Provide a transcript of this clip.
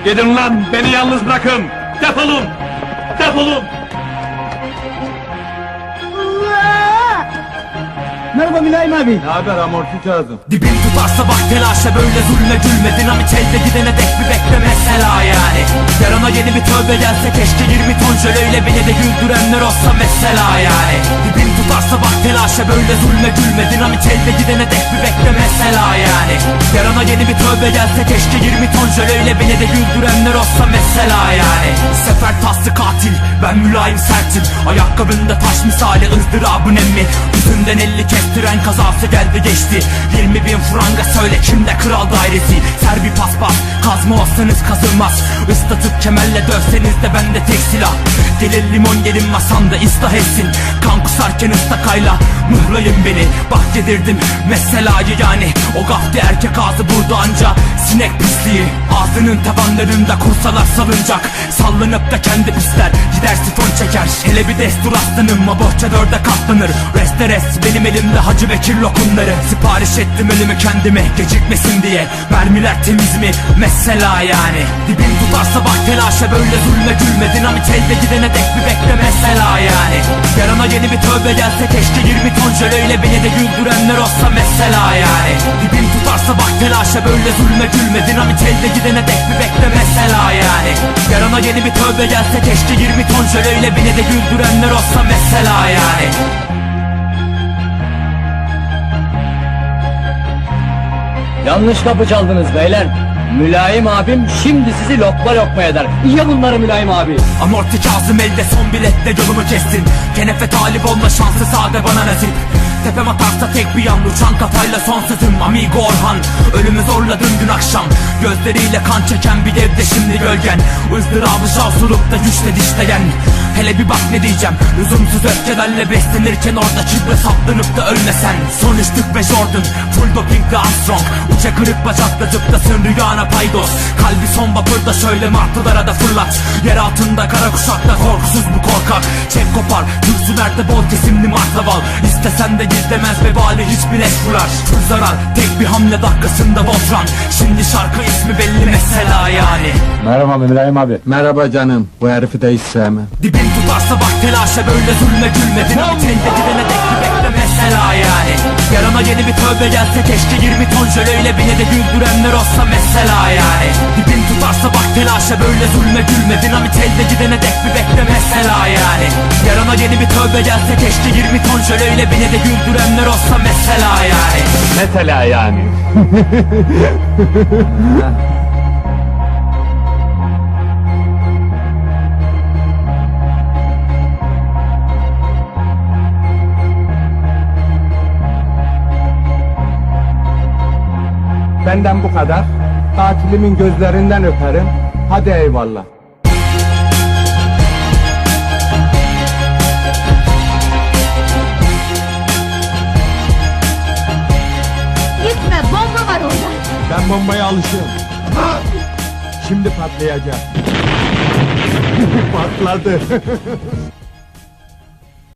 Gidin lan beni yalnız bırakın. Defolun. Defolun. Merhaba Mülayim abi. Ne haber amorti kağıdım? Dibin tutarsa bak telaşa böyle zulme gülme Dinamit elde gidene dek bir bekle mesela yani Yarına yeni bir tövbe gelse keşke 20 ton jöleyle beni de güldürenler olsa mesela yani Dibin tutarsa bak telaşa böyle zulme gülme. Dinamit elde gidene dek bir bekle mesela yani. Yarına yeni bir tövbe gelse keşke 20 ton jöleyle beni de güldürenler olsa mesela yani. Sefer taslı katil ben mülayim sertim. Ayakkabında taş misali ızdırabın emmi. Yüzünden elli kestiren kazası geldi geçti kazma olsanız kazılmaz. Islatıp kemerle dövseniz de bende tek silah. Delil limon gelin masamda ıslah etsin. Kan kusarken ıstakayla mıhlayın beni. Bak yedirdim meselayı yani. O gafti erkek ağzı burada anca. Sinek pisliği. Ağzının tabanlarında kursalar salıncak Sallanıp da kendi pisler. Gider sifon çeker. Hele bir destur aslanım. Ma bohça dörde katlanır. Reste rest. Benim elimde Hacı Bekir lokumları. Sipariş ettim ölümü kendime. Gecikmesin diye. Mermiler temiz mi? Mesela yani. Dibim tutarsa bak telaşa böyle zulme gülme. Dinamit elde gidene dek bir bekle. Mesela yani. Yarına yeni bir tövbe gelse keşke 20 ton jöleyle beni de güldürenler olsa mesela yani. Dibim tutarsa bak telaşa böyle zulme gülme. Dinamit elde gidene dek bir bekle mesela yani. Yarına yeni bir tövbe gelse keşke 20 ton jöleyle beni de güldürenler olsa mesela yani. Yanlış kapı çaldınız beyler. Mülayim abim şimdi sizi lokma lokma eder. İyi bunları Mülayim abi. Amorti Kazım elde son biletle yolumu kestin Kenefe talip olma şansı sade bana nasip Tepem atarsa tek bir yan uçan kafayla son sözüm Amigo Orhan. Ölümü zorladın dün akşam. Gözleriyle kan çeken bir devde şimdi gölgen. Izdırabı şavsurupta güçle dişleyen. Hele bir bak ne diyeceğim. Lüzumsuz öfkelerle beslenirken orada kibre saplanıp da ölmesen. Son üçlük ve Jordan Full dopingli Armstrong. Uça kırık bacakla zıplasın rüyana paydos. Kalbi son vapurda şöyle martılara da fırlat. Yer altında kara kuşakta korkusuz bu korkak. Çek kopar Türksü nerede bol kesimli martaval İstesen de gizlemez vebali hiçbir eş vurar Full zarar tek bir hamle dakikasında Voltran Şimdi şarkı ismi belli mesela yani. Merhaba Mülayim abi. Merhaba canım. Bu herifi de hiç sevmem. Dibin tutarsa bak telaşa böyle zulme gülme. Dinamit elde gidene dek bir bekle mesela yani. Yarına yeni bir tövbe gelse keşke 20 ton jöleyle beni de güldürenler olsa mesela yani. Dibin tutarsa bak telaşa böyle zulme gülme. Dinamit elde gidene dek bir bekle mesela yani Yarına yeni bir tövbe gelse keşke 20 ton jöleyle beni de güldürenler olsa mesela yani Mesela yani. Benden bu kadar. Katilimin gözlerinden öperim. Hadi eyvallah. Bombaya alışığım. Şimdi patlayacak. Patladı.